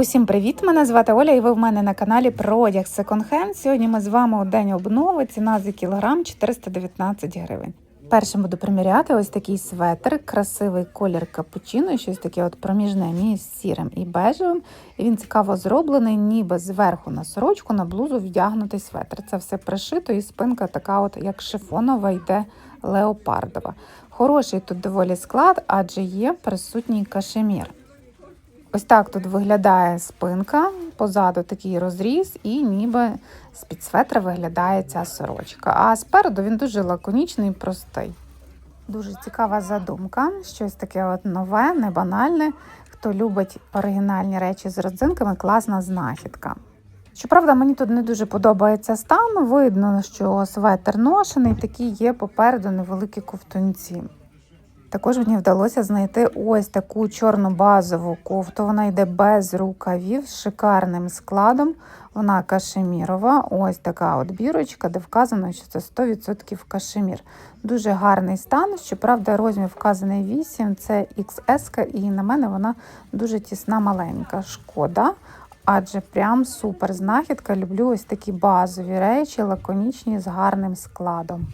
Усім привіт! Мене звати Оля, і ви в мене на каналі про одяг Hand. Сьогодні ми з вами у день обнови. Ціна за кілограм 419 гривень. Першим буду приміряти ось такий светр, красивий колір капучино, щось таке от проміжне між сірим і бежевим. І він цікаво зроблений, ніби зверху на сорочку, на блузу вдягнутий светр. Це все пришито, і спинка така, от як шифонова, йде леопардова. Хороший тут доволі склад, адже є присутній кашемір. Ось так тут виглядає спинка, позаду такий розріз, і ніби з-під светра виглядає ця сорочка. А спереду він дуже лаконічний і простий. Дуже цікава задумка, щось таке от нове, не банальне. Хто любить оригінальні речі з родзинками, класна знахідка. Щоправда, мені тут не дуже подобається стан. Видно, що светр ношений, такі є попереду невеликі ковтунці. Також мені вдалося знайти ось таку чорну базову кофту. Вона йде без рукавів з шикарним складом. Вона кашемірова. Ось така от бірочка, де вказано, що це 100% кашемір. Дуже гарний стан. Щоправда, розмір вказаний 8, це XS, і на мене вона дуже тісна, маленька. Шкода. Адже прям супер знахідка. Люблю ось такі базові речі, лаконічні з гарним складом.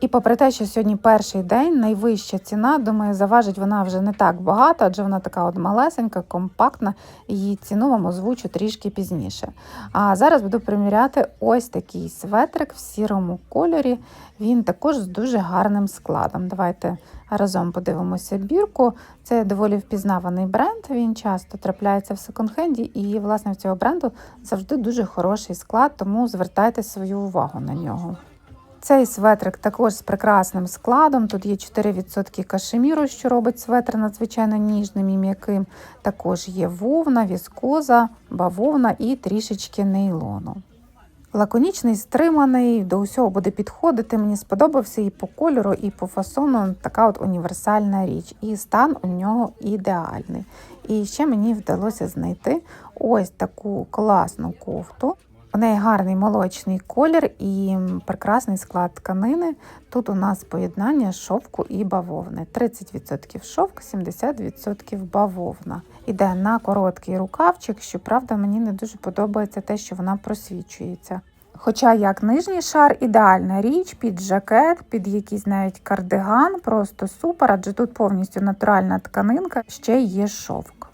І попри те, що сьогодні перший день, найвища ціна, думаю, заважить вона вже не так багато, адже вона така от малесенька, компактна, її ціну вам озвучу трішки пізніше. А зараз буду приміряти ось такий светрик в сірому кольорі. Він також з дуже гарним складом. Давайте разом подивимося бірку. Це доволі впізнаваний бренд. Він часто трапляється в секонд-хенді, і власне в цього бренду завжди дуже хороший склад, тому звертайте свою увагу на нього. Цей светрик також з прекрасним складом. Тут є 4% кашеміру, що робить светр надзвичайно ніжним і м'яким. Також є вовна, віскоза, бавовна і трішечки нейлону. Лаконічний, стриманий, до усього буде підходити. Мені сподобався і по кольору, і по фасону така от універсальна річ. І стан у нього ідеальний. І ще мені вдалося знайти ось таку класну кофту. У неї гарний молочний колір і прекрасний склад тканини. Тут у нас поєднання шовку і бавовни. 30% шовк, 70% бавовна. Іде на короткий рукавчик, щоправда, мені не дуже подобається те, що вона просвічується. Хоча як нижній шар ідеальна річ під жакет, під якийсь навіть кардиган, просто супер, адже тут повністю натуральна тканинка, ще є шовк.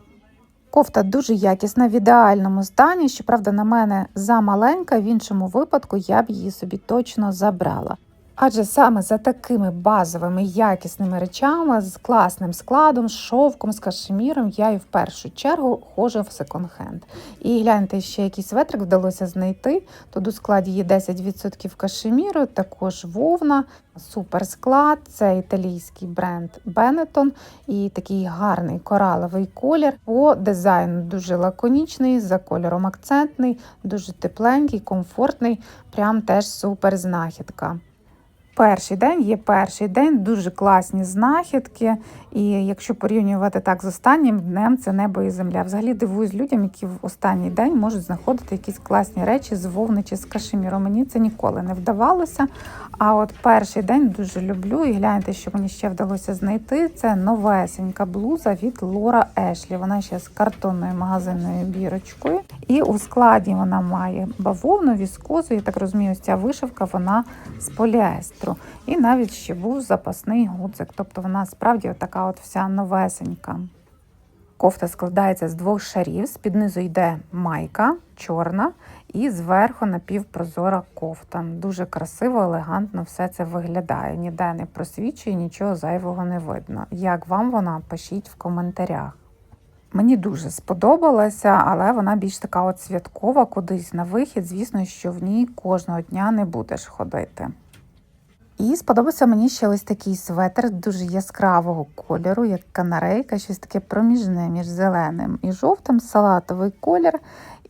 Кофта дуже якісна, в ідеальному стані. Щоправда, на мене замаленька, в іншому випадку я б її собі точно забрала. Адже саме за такими базовими якісними речами, з класним складом, з шовком, з кашеміром, я і в першу чергу ходжу в секонд-хенд. І гляньте, ще якийсь ветрик вдалося знайти. Тут у складі є 10% кашеміру, також вовна, супер склад. Це італійський бренд Benetton і такий гарний кораловий колір. По дизайну дуже лаконічний, за кольором акцентний, дуже тепленький, комфортний, прям теж супер знахідка. Перший день є перший день, дуже класні знахідки. І якщо порівнювати так з останнім днем, це небо і земля. Взагалі дивуюсь людям, які в останній день можуть знаходити якісь класні речі з вовни чи з кашеміру. Мені це ніколи не вдавалося. А от перший день дуже люблю. І гляньте, що мені ще вдалося знайти. Це новесенька блуза від Лора Ешлі. Вона ще з картонною магазинною бірочкою. І у складі вона має бавовну, віскозу. Я так розумію, ця вишивка вона з поліестру. І навіть ще був запасний гудзик. Тобто вона справді така от вся новесенька. Кофта складається з двох шарів. З під низу йде майка чорна, і зверху напівпрозора кофта. Дуже красиво, елегантно все це виглядає. Ніде не просвічує, нічого зайвого не видно. Як вам вона, пишіть в коментарях. Мені дуже сподобалася, але вона більш така от святкова, кудись на вихід. Звісно, що в ній кожного дня не будеш ходити. І сподобався мені ще ось такий светр дуже яскравого кольору, як канарейка, щось таке проміжне між зеленим і жовтим, салатовий колір.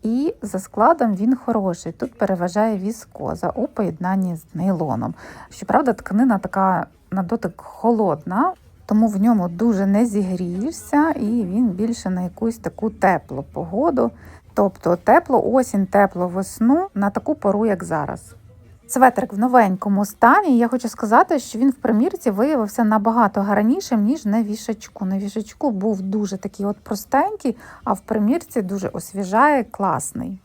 І за складом він хороший. Тут переважає віскоза у поєднанні з нейлоном. Щоправда, тканина така на дотик холодна, тому в ньому дуже не зігрієшся, і він більше на якусь таку теплу погоду. Тобто тепло осінь, тепло весну на таку пору, як зараз. Светрик в новенькому стані. Я хочу сказати, що він в примірці виявився набагато гарнішим, ніж на вішачку. На вішачку був дуже такий от простенький, а в примірці дуже освіжає, класний.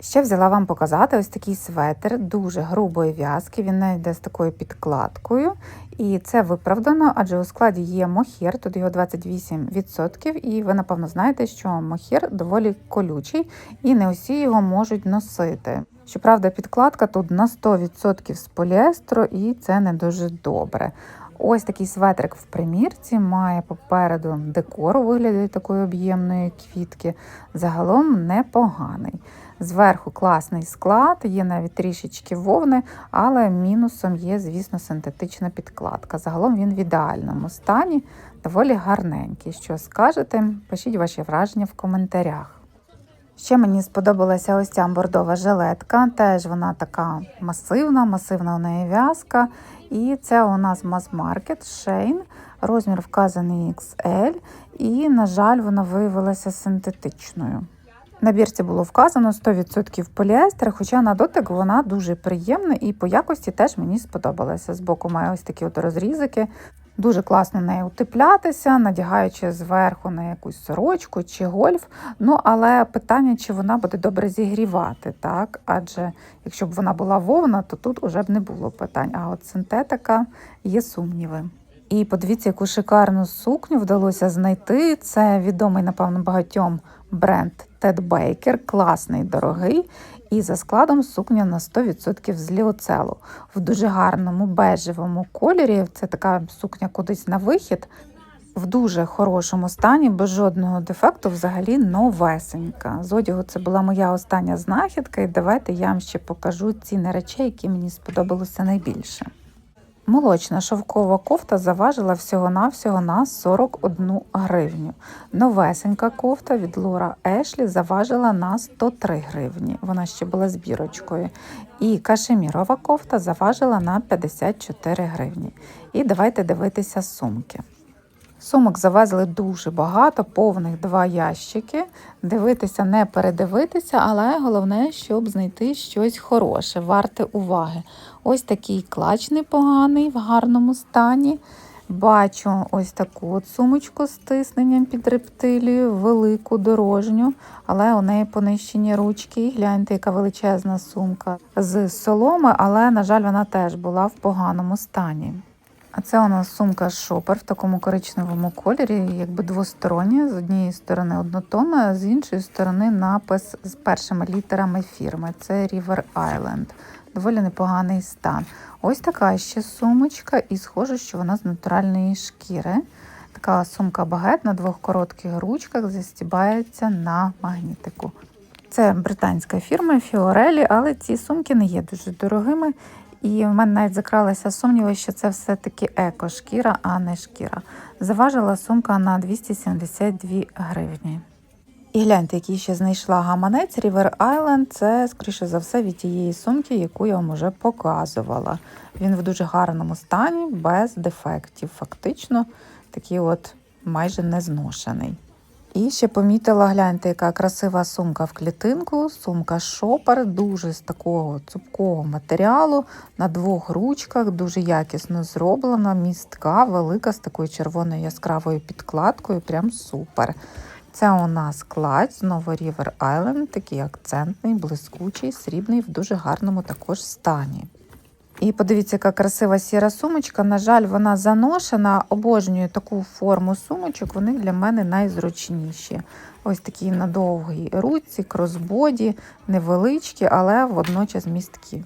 Ще взяла вам показати ось такий светр дуже грубої в'язки. Він йде з такою підкладкою. І це виправдано, адже у складі є мохір, тут його 28%, і ви, напевно, знаєте, що мохір доволі колючий, і не усі його можуть носити. Щоправда, підкладка тут на 100% з поліестру, і це не дуже добре. Ось такий светрик в примірці має попереду декор у вигляді такої об'ємної квітки. Загалом непоганий. Зверху класний склад, є навіть трішечки вовни, але мінусом є, звісно, синтетична підкладка. Загалом він в ідеальному стані, доволі гарненький. Що скажете? Пишіть ваші враження в коментарях. Ще мені сподобалася ось ця бордова жилетка. Теж вона така масивна, масивна у неї в'язка. І це у нас мас-маркет Shane. Розмір вказаний XL, і, на жаль, вона виявилася синтетичною. На бірці було вказано 100% поліестер, хоча на дотик вона дуже приємна і по якості теж мені сподобалася. Збоку має ось такі от розрізики. Дуже класно нею утеплятися, надягаючи зверху на якусь сорочку чи гольф. Ну, але питання, чи вона буде добре зігрівати, так? Адже якщо б вона була вовна, то тут уже б не було питань. А от синтетика є сумніви. І подивіться, яку шикарну сукню вдалося знайти. Це відомий, напевно, багатьом бренд Ted Baker, класний, дорогий. І за складом сукня на 100% з ліоцелу. В дуже гарному бежевому кольорі. Це така сукня кудись на вихід. В дуже хорошому стані, без жодного дефекту, взагалі новесенька. З одягу це була моя остання знахідка, і давайте я вам ще покажу ціни речей, які мені сподобалися найбільше. Молочна шовкова кофта заважила всього-навсього на 41 гривню. Новесенька кофта від Лора Ешлі заважила на 103 гривні. Вона ще була збірочкою. І кашемірова кофта заважила на 54 гривні. І давайте дивитися сумки. Сумок завезли дуже багато, повних два ящики. Дивитися, не передивитися, але головне, щоб знайти щось хороше, варте уваги. Ось такий клач непоганий, в гарному стані. Бачу ось таку от сумочку з тисненням під рептилію, велику дорожню, але у неї понищені ручки. І гляньте, яка величезна сумка з соломи, але, на жаль, вона теж була в поганому стані. А це у нас сумка шопер в такому коричневому кольорі, якби двостороння. З однієї сторони однотонна, а з іншої сторони напис з першими літерами фірми. Це River Island. Доволі непоганий стан. Ось така ще сумочка, і схоже, що вона з натуральної шкіри. Така сумка багет на двох коротких ручках застібається на магнітику. Це британська фірма Фіорелі, але ці сумки не є дуже дорогими. І в мене навіть закралися сумніви, що це все-таки еко-шкіра, а не шкіра. Заважила сумка на 272 гривні. І гляньте, який ще знайшла гаманець River Island. Це, скоріше за все, від тієї сумки, яку я вам вже показувала. Він в дуже гарному стані, без дефектів. Фактично, такий от майже незношений. І ще помітила, гляньте, яка красива сумка в клітинку. Сумка шопер, дуже з такого цупкого матеріалу, на двох ручках, дуже якісно зроблена, містка, велика, з такою червоною яскравою підкладкою. Прям супер. Це у нас кладь, знову River Island, такий акцентний, блискучий, срібний, в дуже гарному також стані. І подивіться, яка красива сіра сумочка. На жаль, вона заношена. Обожнюю таку форму сумочок, вони для мене найзручніші. Ось такі на довгій руці, кросбоді, невеличкі, але водночас місткі.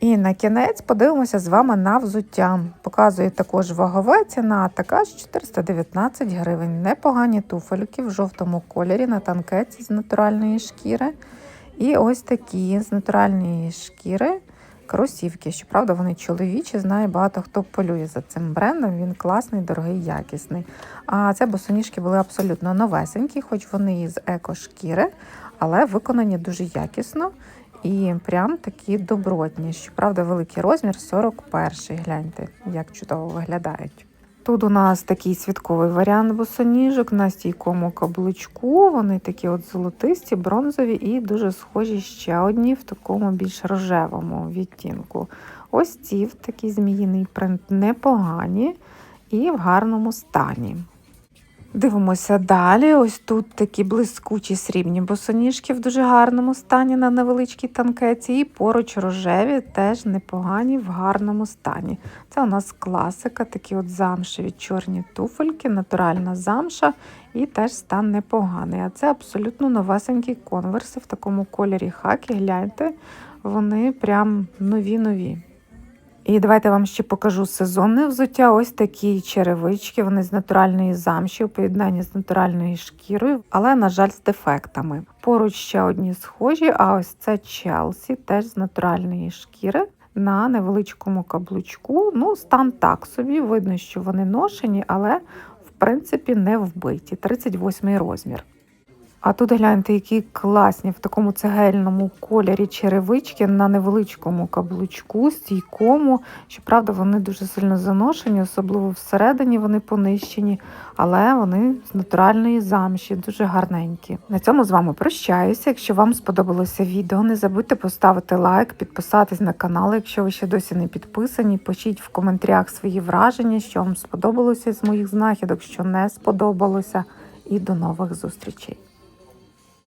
І на кінець подивимося з вами на взуття. Показую також вагове ціна, така ж 419 гривень. Непогані туфельки в жовтому кольорі на танкеці з натуральної шкіри. І ось такі з натуральної шкіри кросівки. Щоправда, вони чоловічі, знає багато хто полює за цим брендом. Він класний, дорогий, якісний. А це босоніжки були абсолютно новесенькі, хоч вони із еко-шкіри, але виконані дуже якісно. І прям такі добротні. Щоправда, великий розмір 41-й. Гляньте, як чудово виглядають. Тут у нас такий святковий варіант босоніжок на стійкому каблучку. Вони такі от золотисті, бронзові і дуже схожі ще одні в такому більш рожевому відтінку. Ось ці в такий зміїний принт непогані і в гарному стані. Дивимося далі. Ось тут такі блискучі срібні босоніжки в дуже гарному стані на невеличкій танкеці. І поруч рожеві теж непогані в гарному стані. Це у нас класика, такі от замшеві чорні туфельки, натуральна замша і теж стан непоганий. А це абсолютно новесенькі конверси в такому кольорі хакі. Гляньте, вони прям нові-нові. І давайте вам ще покажу сезонне взуття. Ось такі черевички. Вони з натуральної замші у поєднанні з натуральною шкірою, але, на жаль, з дефектами. Поруч ще одні схожі, а ось це Челсі, теж з натуральної шкіри. На невеличкому каблучку. Ну, стан так собі. Видно, що вони ношені, але в принципі не вбиті. 38 розмір. А тут гляньте, які класні в такому цегельному кольорі черевички на невеличкому каблучку, стійкому. Щоправда, вони дуже сильно заношені, особливо всередині вони понищені, але вони з натуральної замші, дуже гарненькі. На цьому з вами прощаюся. Якщо вам сподобалося відео, не забудьте поставити лайк, підписатись на канал, якщо ви ще досі не підписані. Пишіть в коментарях свої враження, що вам сподобалося з моїх знахідок, що не сподобалося. І до нових зустрічей.